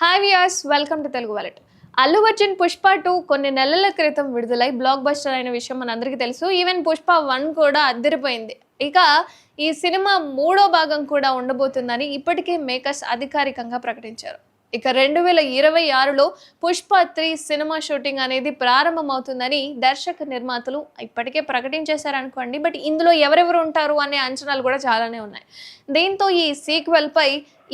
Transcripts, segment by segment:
Hi వియాస్ welcome to Telugu wallet Allu Arjun Pushpa two కొన్ని నెలల క్రితం విడుదలై బ్లాక్ బస్టర్ అయిన విషయం మనందరికీ తెలుసు. ఈవెన్ పుష్ప వన్ కూడా అద్దరిపోయింది. ఇక ఈ సినిమా మూడో భాగం కూడా ఉండబోతుందని ఇప్పటికే మేకర్స్ అధికారికంగా ప్రకటించారు. ఇక రెండు వేల ఇరవై ఆరులో పుష్ప త్రీ సినిమా షూటింగ్ అనేది ప్రారంభమవుతుందని దర్శక నిర్మాతలు ఇప్పటికే ప్రకటించేశారనుకోండి. బట్ ఇందులో ఎవరెవరు ఉంటారు అనే అంచనాలు కూడా చాలానే ఉన్నాయి. దీంతో ఈ సీక్వెల్పై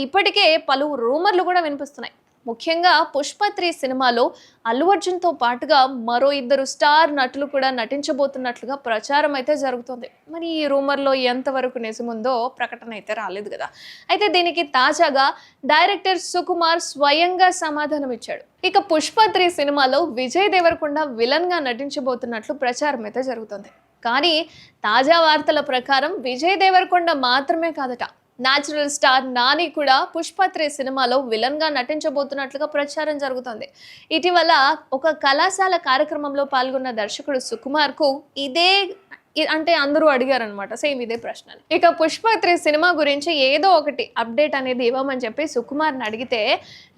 ఇప్పటికే పలు రూమర్లు కూడా వినిపిస్తున్నాయి. ముఖ్యంగా పుష్పత్రి సినిమాలో అల్లు అర్జున్తో పాటుగా మరో ఇద్దరు స్టార్ నటులు కూడా నటించబోతున్నట్లుగా ప్రచారం అయితే జరుగుతుంది. మరి ఈ రూమర్లో ఎంతవరకు నిజముందో ప్రకటన అయితే రాలేదు కదా. అయితే దీనికి తాజాగా డైరెక్టర్ సుకుమార్ స్వయంగా సమాధానం ఇచ్చాడు ఇక పుష్ప త్రీ సినిమాలో విజయ్ దేవరకొండ విలన్గా నటించబోతున్నట్లు ప్రచారం అయితే జరుగుతుంది. కానీ తాజా వార్తల ప్రకారం విజయ్ దేవరకొండ మాత్రమే కాదట. న్యాచురల్ స్టార్ నాని కూడా పుష్ప త్రీ సినిమాలో విలన్గా నటించబోతున్నట్లుగా ప్రచారం జరుగుతోంది. ఇటీవల ఒక కళాశాల కార్యక్రమంలో పాల్గొన్న దర్శకుడు సుకుమార్కు ఇదే అంటే అందరూ అడిగారనమాట సేమ్ ఇదే ప్రశ్న ఇక పుష్ప త్రీ సినిమా గురించి ఏదో ఒకటి అప్డేట్ అనేది ఇవ్వమని చెప్పి సుకుమార్ని అడిగితే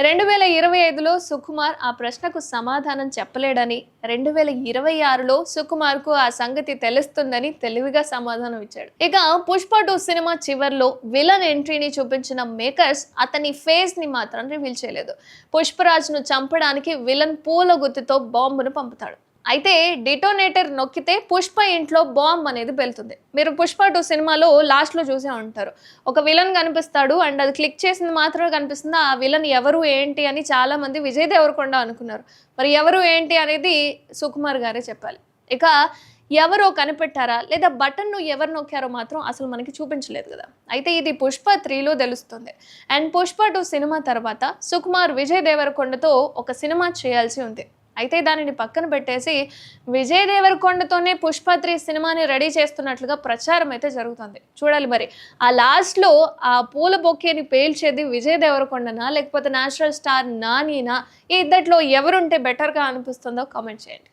రెండు వేల ఇరవై ఐదులో సుకుమార్ ఆ ప్రశ్నకు సమాధానం చెప్పలేడని రెండు వేల ఇరవై ఆరులో సుకుమార్కు ఆ సంగతి తెలుస్తుందని తెలివిగా సమాధానం ఇచ్చాడు. ఇక పుష్ప టూ సినిమా చివర్లో విలన్ ఎంట్రీని చూపించిన మేకర్స్ అతని ఫేస్ని మాత్రం రివీల్ చేయలేదు. పుష్పరాజ్ను చంపడానికి విలన్ పూల గుత్తితో బాంబును పంపుతాడు. అయితే డిటోనేటర్ నొక్కితే పుష్ప ఇంట్లో బాంబ్ అనేది పెళ్తుంది మీరు పుష్ప టూ సినిమాలో లాస్ట్లో చూసే ఉంటారు. ఒక విలన్ కనిపిస్తాడు అండ్ అది క్లిక్ చేసింది మాత్రమే కనిపిస్తుంది? ఆ విలన్ ఎవరు ఏంటి అని చాలా మంది విజయ్ దేవరకొండ అనుకున్నారు. మరి ఎవరు ఏంటి అనేది సుకుమార్ గారే చెప్పాలి. ఇక ఎవరో కనిపెట్టారా? లేదా బటన్ను ఎవరు నొక్కారో మాత్రం అసలు మనకి చూపించలేదు కదా. అయితే ఇది పుష్ప త్రీలో తెలుస్తుంది. అండ్ పుష్ప టూ సినిమా తర్వాత సుకుమార్ విజయ్ దేవరకొండతో ఒక సినిమా చేయాల్సి ఉంది. అయితే దానిని పక్కన పెట్టేసి విజయ్ దేవరకొండతోనే పుష్ప త్రీ సినిమాని రెడీ చేస్తున్నట్లుగా ప్రచారం అయితే జరుగుతుంది. చూడాలి మరి. ఆ లాస్ట్లో ఆ పూల బొక్కేని పేల్చేది విజయ్ దేవరకొండనా లేకపోతే నేచురల్ స్టార్ నానీనా ఈ ఇద్దట్లో ఎవరుంటే బెటర్గా అనిపిస్తుందో కామెంట్ చేయండి.